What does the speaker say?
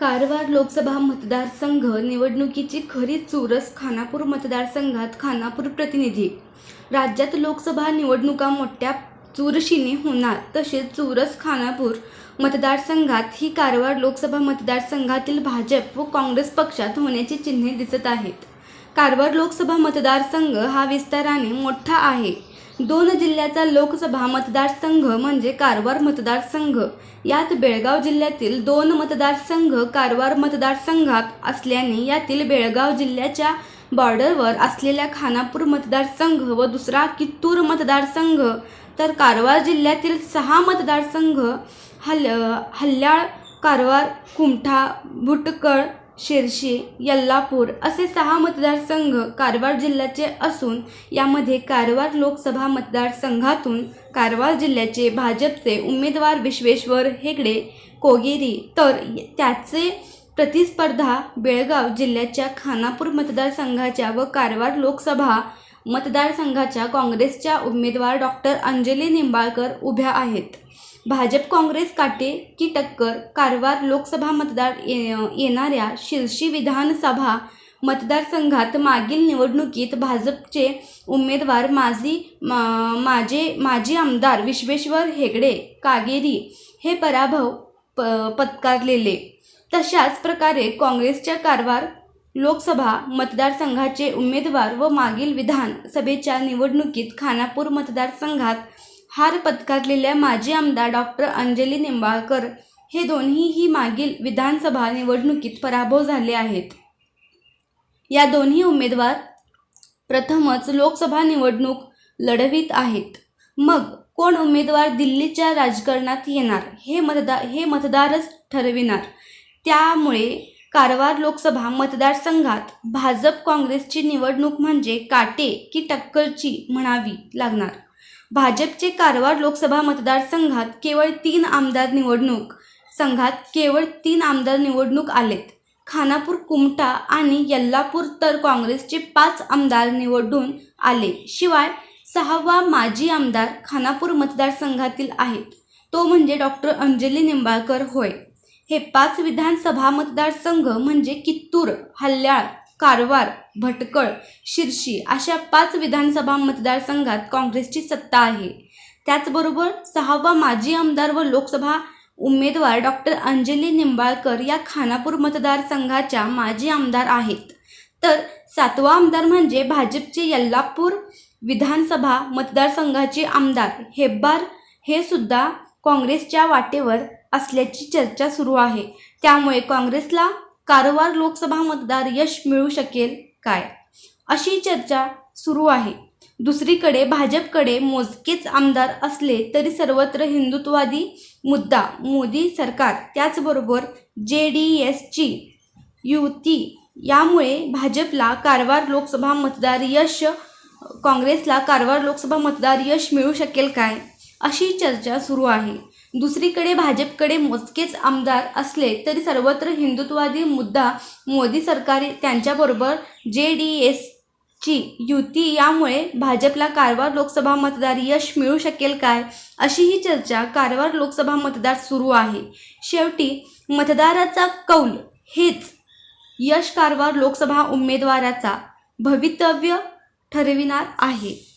कारवार लोकसभा मतदारसंघ निवडणुकीची खरी चुरस खानापूर मतदारसंघात खानापूर प्रतिनिधी. राज्यात लोकसभा निवडणुका मोठ्या चुरशीने होणार तसेच चुरस खानापूर मतदारसंघात ही कारवार लोकसभा मतदारसंघातील भाजप व काँग्रेस पक्षात होण्याची चिन्हे दिसत आहेत. कारवार लोकसभा मतदारसंघ हा विस्ताराने मोठा आहे. दोन जिल्ह्याचा लोकसभा मतदारसंघ म्हणजे कारवार मतदारसंघ. यात बेळगाव जिल्ह्यातील दोन मतदारसंघ कारवार मतदारसंघात असल्याने यातील बेळगाव जिल्ह्याच्या बॉर्डरवर असलेला खानापूर मतदारसंघ व दुसरा कित्तूर मतदारसंघ. तर कारवार जिल्ह्यातील सहा मतदारसंघ हल हल्याळ कारवार कुमठा भुटकळ शिरशी यल्लापूर असे सहा मतदारसंघ कारवार जिल्ह्याचे असून यामध्ये कारवार लोकसभा मतदारसंघातून कारवार जिल्ह्याचे भाजपचे उमेदवार विश्वेश्वर हेगडे कोगेरी तर त्याचे प्रतिस्पर्धा बेळगाव जिल्ह्याच्या खानापूर मतदारसंघाच्या व कारवार लोकसभा मतदारसंघाच्या काँग्रेसच्या उमेदवार डॉक्टर अंजली निंबाळकर उभ्या आहेत. भाजप काँग्रेस काटे की टक्कर कारवार लोकसभा मतदार ये- येणाऱ्या शिर्शी विधानसभा मतदारसंघात मागील निवडणुकीत भाजपचे उमेदवार माजी मा माजे माजी आमदार विश्वेश्वर हेगडे कागेरी हे पराभव प पत्कारलेले. तशाच प्रकारे काँग्रेसच्या कारवार लोकसभा मतदारसंघाचे उमेदवार व मागील विधानसभेच्या निवडणुकीत खानापूर मतदारसंघात हार पत्कारलेल्या माजी आमदार डॉक्टर अंजली निंबाळकर हे दोन्हीही मागील विधानसभा निवडणुकीत पराभव झाले आहेत. या दोन्ही उमेदवार प्रथमच लोकसभा निवडणूक लढवित आहेत. मग कोण उमेदवार दिल्लीच्या राजकारणात येणार हे मतदार हे मतदारच ठरविणार. त्यामुळे कारवार लोकसभा मतदारसंघात भाजप काँग्रेसची निवडणूक म्हणजे काटे की टक्करची म्हणावी लागणार. भाजपचे कारवार लोकसभा मतदारसंघात केवळ तीन आमदार निवडणूक संघात केवळ तीन आमदार निवडणूक आलेत. खानापूर कुमटा आणि यल्लापूर तर काँग्रेसचे पाच आमदार निवडून आले. शिवाय सहावा माजी आमदार खानापूर मतदारसंघातील आहेत. तो म्हणजे डॉक्टर अंजली निंबाळकर होय. हे पाच विधानसभा मतदारसंघ म्हणजे कित्तूर हल्याळ कारवार भटकळ शिर्शी अशा पाच विधानसभा मतदारसंघात काँग्रेसची सत्ता आहे. त्याचबरोबर सहावा माजी आमदार व लोकसभा उमेदवार डॉक्टर अंजली निंबाळकर या खानापूर मतदारसंघाच्या माजी आमदार आहेत. तर सातवा आमदार म्हणजे भाजपचे यल्लापूर विधानसभा मतदारसंघाचे आमदार हेब्बार हे सुद्धा काँग्रेसच्या वाटेवर असल्याची चर्चा सुरू आहे. त्यामुळे काँग्रेसला कारवार लोकसभा मतदार यश मिळू शकेल काय? अशी चर्चा सुरू आहे. दुसरीकडे भाजपकडे मोजकेच आमदार असले तरी सर्वत्र हिंदुत्ववादी मुद्दा मोदी सरकार त्याचबरोबर जे डी एसची युती. यामुळे भाजपला कारवार लोकसभा मतदार यश काँग्रेसला कारवार लोकसभा मतदार यश मिळू शकेल काय? अशी चर्चा सुरू आहे. दुसरीकडे भाजपकडे मोजकेच आमदार असले तरी सर्वत्र हिंदुत्ववादी मुद्दा मोदी सरकार त्यांच्याबरोबर जे डी एसची युती यामुळे भाजपला कारवार लोकसभा मतदार यश मिळू शकेल काय अशी ही चर्चा कारवार लोकसभा मतदार सुरू आहे. शेवटी मतदाराचा कौल हेच यश कारवार लोकसभा उमेदवाराचा भवितव्य ठरविणार आहे.